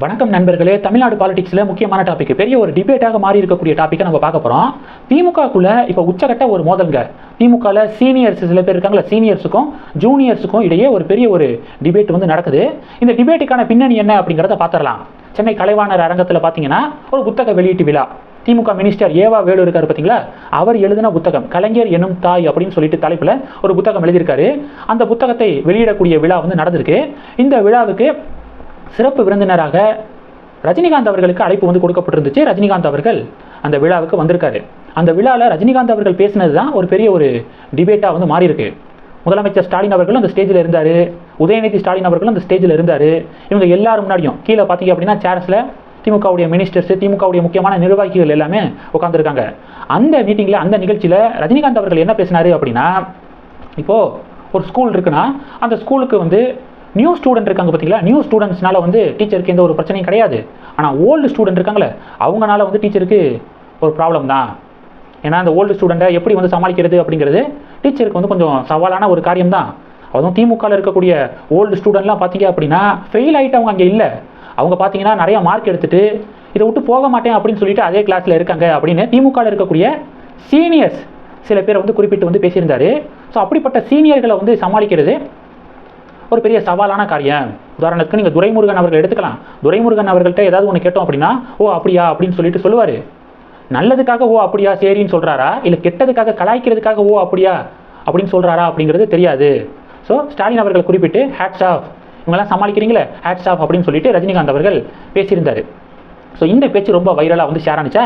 வணக்கம் நண்பர்களே. தமிழ்நாடு பாலிடிக்ஸில் முக்கியமான டாபிக் பெரிய ஒரு டிபேட்டாக மாறி இருக்கக்கூடிய டாப்பிக்கை நம்ம பார்க்க போகிறோம் திமுகக்குள்ள இப்போ உச்சகட்ட ஒரு மோதல்ங்க திமுகவில் சீனியர்ஸ் சில பேர் இருக்காங்களா சீனியர்ஸுக்கும் ஜூனியர்ஸுக்கும் இடையே ஒரு பெரிய ஒரு டிபேட் வந்து நடக்குது. இந்த டிபேட்டுக்கான பின்னணி என்ன அப்படிங்கிறத பார்த்துடலாம். சென்னை கலைவாணர் அரங்கத்தில் பார்த்தீங்கன்னா ஒரு புத்தக வெளியீட்டு விழா. திமுக மினிஸ்டர் ஏவா வேலு இருக்கார் பார்த்தீங்களா அவர் எழுதின புத்தகம் கலைஞர் எனும் தாய் அப்படின்னு சொல்லிட்டு தலைப்பில் ஒரு புத்தகம் எழுதியிருக்காரு. அந்த புத்தகத்தை வெளியிடக்கூடிய விழா வந்து நடந்திருக்கு. இந்த விழாவுக்கு சிறப்பு விருந்தினராக ரஜினிகாந்த் அவர்களுக்கு அழைப்பு வந்து கொடுக்கப்பட்டிருந்துச்சு. ரஜினிகாந்த் அவர்கள் அந்த விழாவுக்கு வந்திருக்காரு. அந்த விழாவில் ரஜினிகாந்த் அவர்கள் பேசினது தான் ஒரு பெரிய ஒரு டிபேட்டாக வந்து மாறி இருக்கு முதலமைச்சர் ஸ்டாலின் அவர்களும் அந்த ஸ்டேஜில் இருந்தார். உதயநிதி ஸ்டாலின் அவர்களும் அந்த ஸ்டேஜில் இருந்தார். இவங்க எல்லாரும் முன்னாடியும் கீழே பார்த்தீங்க அப்படின்னா சேர்ஸில் திமுகவுடைய மினிஸ்டர்ஸ் திமுகவுடைய முக்கியமான நிர்வாகிகள் எல்லாமே உட்காந்துருக்காங்க அந்த மீட்டிங்கில் அந்த நிகழ்ச்சியில் ரஜினிகாந்த் அவர்கள் என்ன பேசினாரு அப்படின்னா இப்போது ஒரு ஸ்கூல் இருக்குன்னா அந்த ஸ்கூலுக்கு வந்து நியூ ஸ்டூடெண்ட் இருக்காங்க பார்த்தீங்களா? நியூ ஸ்டூடெண்ட்ஸ்னால வந்து டீச்சருக்கு எந்த ஒரு பிரச்சனையும் கிடையாது. ஆனால் ஓல்டு ஸ்டூடெண்ட் இருக்காங்களே அவங்கனால வந்து டீச்சருக்கு ஒரு ப்ராப்ளம் தான். ஏன்னா அந்த ஓல்டு ஸ்டூடெண்ட்டை எப்படி வந்து சமாளிக்கிறது அப்படிங்கிறது டீச்சருக்கு வந்து கொஞ்சம் சவாலான ஒரு காரியம் தான். அதுவும் திமுகவில் இருக்கக்கூடிய ஓல்டு ஸ்டூடெண்ட்லாம் பார்த்தீங்க அப்படின்னா ஃபெயில் ஆகிட்டவங்க அங்கே இல்லை. அவங்க பார்த்தீங்கன்னா நிறைய மார்க் எடுத்துட்டு இதை விட்டு போக மாட்டேன் அப்படின்னு சொல்லிட்டு அதே கிளாஸில் இருக்காங்க அப்படின்னு திமுகவில் இருக்கக்கூடிய சீனியர்ஸ் சில பேர் வந்து குறிப்பிட்டு வந்து பேசியிருந்தாரு. ஸோ அப்படிப்பட்ட சீனியர்களை வந்து சமாளிக்கிறது ஒரு பெரிய சவாலான காரியம். உதாரணத்துக்கு நீங்கள் துரைமுருகன் அவர்கள் எடுத்துக்கலாம். துரைமுருகன் அவர்கள்ட்ட ஏதாவது ஒன்று கேட்டோம் அப்படின்னா ஓ அப்படியா? அப்படின்னு சொல்லிட்டு சொல்லுவார். நல்லதுக்காக ஓ அப்படியா? சரின்னு சொல்கிறாரா இல்லை கெட்டதுக்காக கலாய்க்கிறதுக்காக ஓ அப்படியா? அப்படின்னு சொல்கிறாரா அப்படிங்கிறது தெரியாது. ஸோ ஸ்டாலின் அவர்கள் குறிப்பிட்டு ஹேட்ஸ் ஆஃப் இவங்கெல்லாம் சமாளிக்கிறீங்களே? ஹேட்ஸ் ஆஃப் அப்படின்னு சொல்லிட்டு ரஜினிகாந்த் அவர்கள் பேசியிருந்தார். ஸோ இந்த பேச்சு ரொம்ப வைரலாக வந்து ஷேர் ஆனிச்சா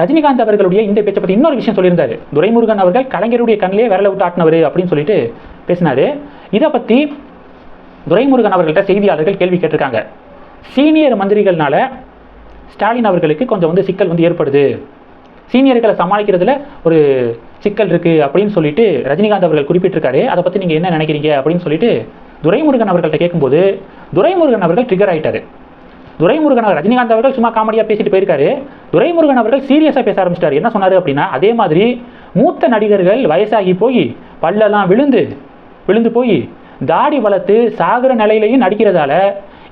ரஜினிகாந்த் அவர்களுடைய இந்த பேச்சை பற்றி இன்னொரு விஷயம் சொல்லியிருந்தாரு. துரைமுருகன் அவர்கள் கலைஞருடைய கண்ணிலே விரலை விட்டு ஆட்டினவர் அப்படின்னு சொல்லிட்டு பேசினாரு. இதை பற்றி துரைமுருகன் அவர்கள்ட்ட செய்தியாளர்கள் கேள்வி கேட்டிருக்காங்க. சீனியர் மந்திரிகள்னால ஸ்டாலின் அவர்களுக்கு கொஞ்சம் வந்து சிக்கல் வந்து ஏற்படுது. சீனியர்களை சமாளிக்கிறதுல ஒரு சிக்கல் இருக்குது அப்படின்னு சொல்லிட்டு ரஜினிகாந்த் அவர்கள் குறிப்பிட்டிருக்காரு. அதை பற்றி நீங்கள் என்ன நினைக்கிறீங்க அப்படின்னு சொல்லிட்டு துரைமுருகன் அவர்கள்ட்ட கேட்கும்போது துரைமுருகன் அவர்கள் ட்ரிகர் ஆயிட்டாரு. துரைமுருகன் அவர் ரஜினிகாந்த் அவர்கள் சும்மா காமெடியாக பேசிட்டு போயிருக்காரு. துரைமுருகன் அவர்கள் சீரியஸாக பேச ஆரம்பிச்சிட்டாரு. என்ன சொன்னார் அப்படின்னா அதே மாதிரி மூத்த நடிகர்கள் வயசாகி போய் பல்லெல்லாம் விழுந்து விழுந்து போய் தாடி வளர்த்து சாகுற நிலையிலையும் நடிக்கிறதால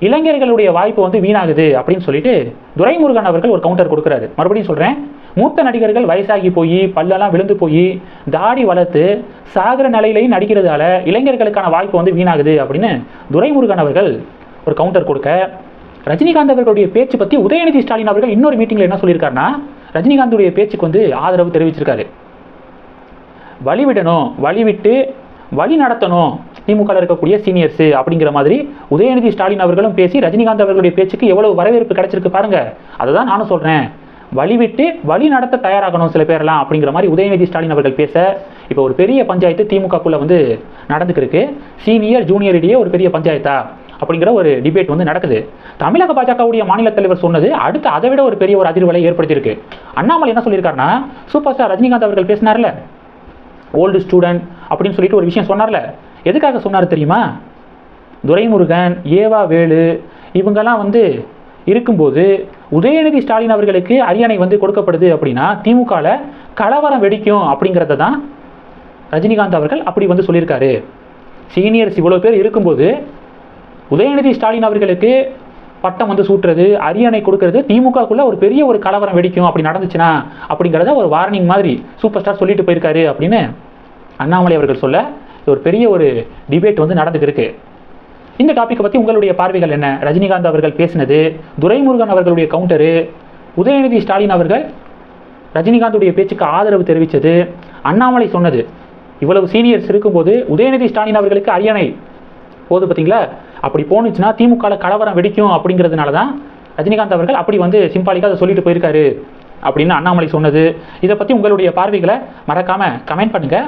இளைஞர்களுடைய வாய்ப்பு வந்து வீணாகுது அப்படின்னு சொல்லிட்டு துரைமுருகன் அவர்கள் ஒரு கவுண்டர் கொடுக்குறாரு. மறுபடியும் சொல்கிறேன் மூத்த நடிகர்கள் வயசாகி போய் பல்லெல்லாம் விழுந்து போய் தாடி வளர்த்து சாகுற நிலையிலையும் நடிக்கிறதால இளைஞர்களுக்கான வாய்ப்பு வந்து வீணாகுது அப்படின்னு துரைமுருகன் அவர்கள் ஒரு கவுண்டர் கொடுக்க ரஜினிகாந்த் அவர்களுடைய பேச்சு பற்றி உதயநிதி ஸ்டாலின் அவர்கள் இன்னொரு மீட்டிங்கில் என்ன சொல்லியிருக்காருன்னா ரஜினிகாந்துடைய பேச்சுக்கு வந்து ஆதரவு தெரிவிச்சிருக்காரு. வழிவிடணும் வழிவிட்டு வழி நடத்தணும் திமுகவில் இருக்கக்கூடிய சீனியர்ஸ் அப்படிங்கிற மாதிரி உதயநிதி ஸ்டாலின் அவர்களும் பேசி ரஜினிகாந்த் அவர்களுடைய பேச்சுக்கு எவ்வளவு வரவேற்பு கிடைச்சிருக்கு பாருங்க. அதை தான் நானும் சொல்றேன். வழிவிட்டு வழி நடத்த தயாராகணும் சில பேரெல்லாம் அப்படிங்கிற மாதிரி உதயநிதி ஸ்டாலின் அவர்கள் பேச இப்போ ஒரு பெரிய பஞ்சாயத்து திமுகக்குள்ளே வந்து நடந்துக்கிருக்கு சீனியர் ஜூனியர் இடையே ஒரு பெரிய பஞ்சாயத்தா? அப்படிங்கிற ஒரு டிபேட் வந்து நடக்குது. தமிழக பாஜகவுடைய மாநில தலைவர் சொன்னது அடுத்து அதை விட ஒரு பெரிய ஒரு அதிர்வலை ஏற்படுத்தியிருக்கு. அண்ணாமலை என்ன சொல்லியிருக்காருன்னா சூப்பர் ஸ்டார் ரஜினிகாந்த் அவர்கள் பேசினார்ல ஓல்டு ஸ்டூடெண்ட் அப்படின்னு சொல்லிட்டு ஒரு விஷயம் சொன்னார்ல. எதுக்காக சொன்னார் தெரியுமா? துரைமுருகன் ஏவா வேலு இவங்கெல்லாம் வந்து இருக்கும்போது உதயநிதி ஸ்டாலின் அவர்களுக்கு அரியணை வந்து கொடுக்கப்படுது அப்படின்னா திமுகவில் கலவரம் வெடிக்கும் அப்படிங்கிறத தான் ரஜினிகாந்த் அவர்கள் அப்படி வந்து சொல்லியிருக்காரு. சீனியர்ஸ் இவ்வளோ பேர் இருக்கும்போது உதயநிதி ஸ்டாலின் அவர்களுக்கு பட்டம் வந்து சூட்டுறது அரியணை கொடுக்கறது திமுகக்குள்ளே ஒரு பெரிய ஒரு கலவரம் வெடிக்கும் அப்படி நடந்துச்சுன்னா அப்படிங்கிறத ஒரு வார்னிங் மாதிரி சூப்பர் ஸ்டார் சொல்லிட்டு போயிருக்காரு அப்படின்னு அண்ணாமலை அவர்கள் சொல்ல இது ஒரு பெரிய ஒரு டிபேட் வந்து நடந்துகிருக்கு இந்த டாப்பிக்கை பற்றி உங்களுடைய பார்வைகள் என்ன? ரஜினிகாந்த் அவர்கள் பேசினது துரைமுருகன் அவர்களுடைய கவுண்டரு உதயநிதி ஸ்டாலின் அவர்கள் ரஜினிகாந்துடைய பேச்சுக்கு ஆதரவு தெரிவித்தது அண்ணாமலை சொன்னது. இவ்வளவு சீனியர்ஸ் இருக்கும்போது உதயநிதி ஸ்டாலின் அவர்களுக்கு அரியணை. போது பார்த்தீங்களா? அப்படி போணுச்சுன்னா திமுகவில் கலவரம் வெடிக்கும் அப்படிங்கிறதுனால தான் ரஜினிகாந்த் அவர்கள் அப்படி வந்து சிம்பாலிக்காக அதை சொல்லிட்டு போயிருக்காரு அப்படின்னு அண்ணாமலை சொன்னது. இதை பற்றி உங்களுடைய பார்வைகளை மறக்காமல் கமெண்ட் பண்ணுங்கள்